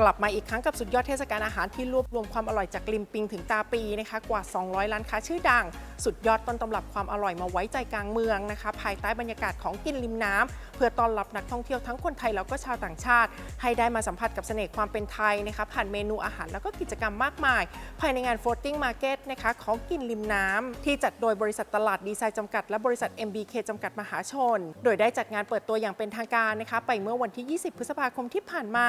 กลับมาอีกครั้งกับสุดยอดเทศกาลอาหารที่รวบรวมความอร่อยจากริมปิงถึงตาปีนะคะกว่า 200 ร้านค้าชื่อดัง สุดยอดต้นตำรับความอร่อยมาไว้ใจกลางเมืองนะคะ ภายใต้บรรยากาศของกินริมน้ำเพื่อต้อนรับนักท่องเที่ยวทั้งคนไทยแล้วก็ชาวต่างชาติ ให้ได้มาสัมผัสกับเสน่ห์ความเป็นไทยนะคะผ่านเมนูอาหารแล้วก็กิจกรรมมากมาย ภายในงาน Floating Market นะคะของกินริมน้ำที่จัดโดยบริษัทตลาดดีไซน์จำกัดและบริษัท MBK จำกัดมหาชน โดยได้จัดงานเปิดตัวอย่างเป็นทางการนะคะไปเมื่อวันที่ 20 พฤษภาคมที่ผ่านมา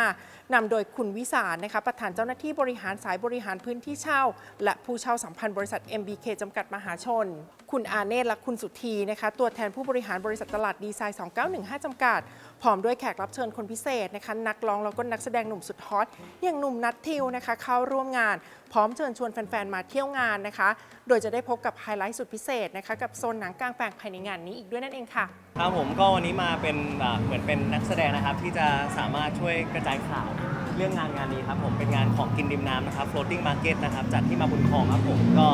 นำโดยคุณวิสารนะคะประธานเจ้าหน้าที่บริหารสายบริหารพื้นที่เช่า และผู้เช่าสัมพันธ์บริษัท MBK จำกัดมหาชน คุณอาเนศและคุณสุธีนะคะตัวแทนผู้บริหารบริษัทตลาดดีไซน์ 2915 จำกัด พร้อมด้วยแขกรับเชิญคนพิเศษนะคะนักร้องแล้วก็นักแสดงหนุ่มสุดฮอตอย่างหนุ่มนัททิวนะคะเข้าร่วมงาน พร้อมเชิญชวนแฟนๆมาเที่ยวงานนะคะ โดยจะได้พบกับไฮไลท์สุดพิเศษนะคะกับโซนหนังกลางแปลงภายในงานนี้อีกด้วยนั่นเองค่ะ ครับผมก็วันนี้มาเป็นอ่าเหมือนเป็นนักแสดงนะครับที่จะสามารถช่วยกระจายข่าว เรื่องงานงานนี้ครับผมเป็นงานของกินริมน้ำนะครับ floating market นะครับจัดที่มาบุญคลองครับผมก็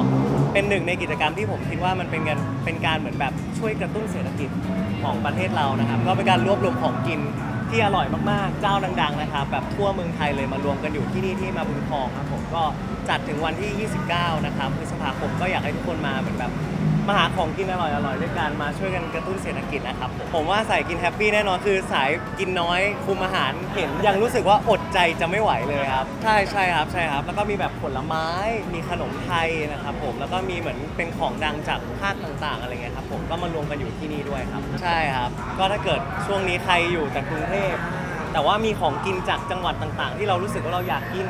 เป็นหนึ่งในกิจกรรมที่ผมคิดว่ามันเป็นการเป็นการเหมือนแบบช่วยกระตุ้นเศรษฐกิจของประเทศเรานะครับ ก็เป็นการรวบรวมของกินที่อร่อยมากๆ เจ้าดัง ๆ นะครับแบบทั่วเมืองไทยเลยมารวมกันอยู่ที่นี่ที่มาบุญคลองครับผมก็จัดถึงวันที่ 29 นะครับพฤษภาคมก็อยากให้ทุกคนมาเหมือนแบบ มาหาของกินอร่อยอร่อยด้วยกันมาช่วยกันกระตุ้นเศรษฐกิจนะครับผมผมว่าสายกินแฮปปี้แน่นอนคือสายกินน้อยคุมอาหารเห็นยังรู้สึกว่าอดใจจะไม่ไหวเลยครับใช่ใช่ครับใช่ครับ แล้วก็มีแบบผลไม้มีขนมไทยนะครับผมแล้วก็มีเหมือนเป็นของดังจากภาคต่างๆอะไรเงี้ยครับผมก็มารวมกันอยู่ที่นี่ด้วยครับ ใช่ครับ ก็ถ้าเกิดช่วงนี้ใครอยู่แต่กรุงเทพ แต่ว่ามีของกินจากจังหวัดต่างๆ ที่เรารู้สึกว่าเราอยากกิน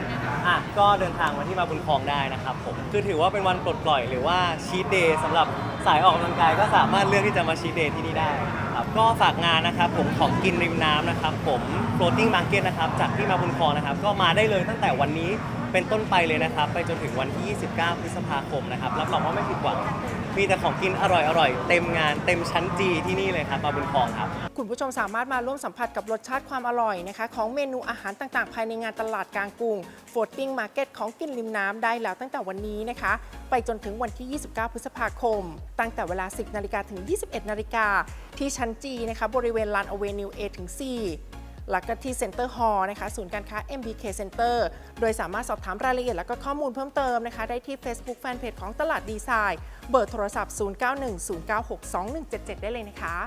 อะก็เดินทางมาที่มาบุญคลองได้นะครับผมคือถือว่าเป็นวันปลดปล่อยหรือว่าชีตเดย์สำหรับสายออกกำลังกายก็สามารถเลือกที่จะมาชีตเดย์ที่นี่ได้ครับก็ฝากงานนะครับผมของกินริมน้ำนะครับผม floating market นะครับจากที่มาบุญคลองนะครับก็มาได้เลยตั้งแต่วันนี้ เป็นต้นไปเลยนะครับ ไปจนถึงวันที่ 29 พฤษภาคมนะครับรับรองว่าไม่ผิดหวัง มีแต่ของกินอร่อยๆ เต็มงานเต็มชั้นจีที่นี่เลยครับมาบุญคลองครับ คุณผู้ชมสามารถมาร่วมสัมผัสกับรสชาติความอร่อยนะคะ ของเมนูอาหารต่างๆ ภายในงานตลาดกลางกรุง Floating Market ของกินริมน้ำได้แล้วตั้งแต่วันนี้นะคะ ไปจนถึงวันที่ 29 พฤษภาคม ตั้งแต่เวลา 10 นาฬิกาถึง 21 นาฬิกาที่ชั้นจีนะคะบริเวณลานอเวนิว A ถึง C แล้วก็ที่เซ็นเตอร์ฮอล์นะคะศูนย์การค้า MBK Center โดยสามารถสอบถามรายละเอียดและก็ข้อมูลเพิ่มเติมนะคะ ได้ที่ Facebook Fanpage ของตลาดดีไซน์ เบอร์โทรศัพท์ 0910962177 ได้เลยนะคะ